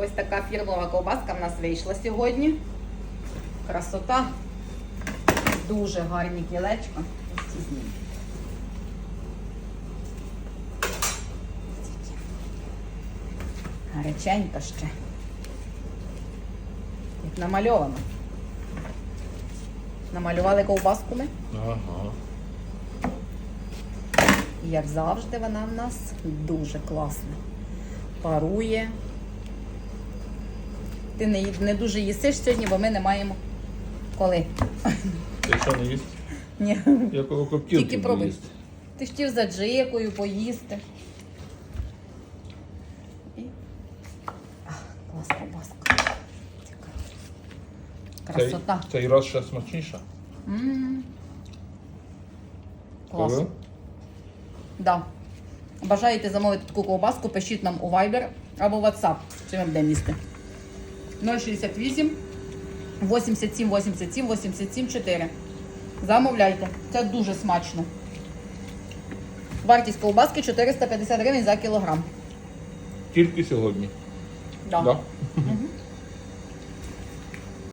Ось така фірмова ковбаска в нас вийшла сьогодні. Красота. Дуже гарні кілечка. Ось ці знімки. Гаряченька ще. Як намальовано. Намалювали ковбаску ми. Ага. І як завжди, вона в нас дуже класна. Парує. Ти не, не дуже їсиш сьогодні, бо ми не маємо коли. Ти що не їсть? Ні. Якого Тільки коптілки пробуй. їсть? Ти хотів за джикою поїсти. І... А, клас. Красота. Цей, цей раз ще смачніша. М. Клас. Коли? Да. Бажаєте замовити таку ковбаску, пишіть нам у Viber або WhatsApp. Чи ми будемо їсти. 068 87 87 87 4. Замовляйте. Це дуже смачно. Вартість ковбаски 450 гривень за кілограм. Тільки сьогодні. Да. Да?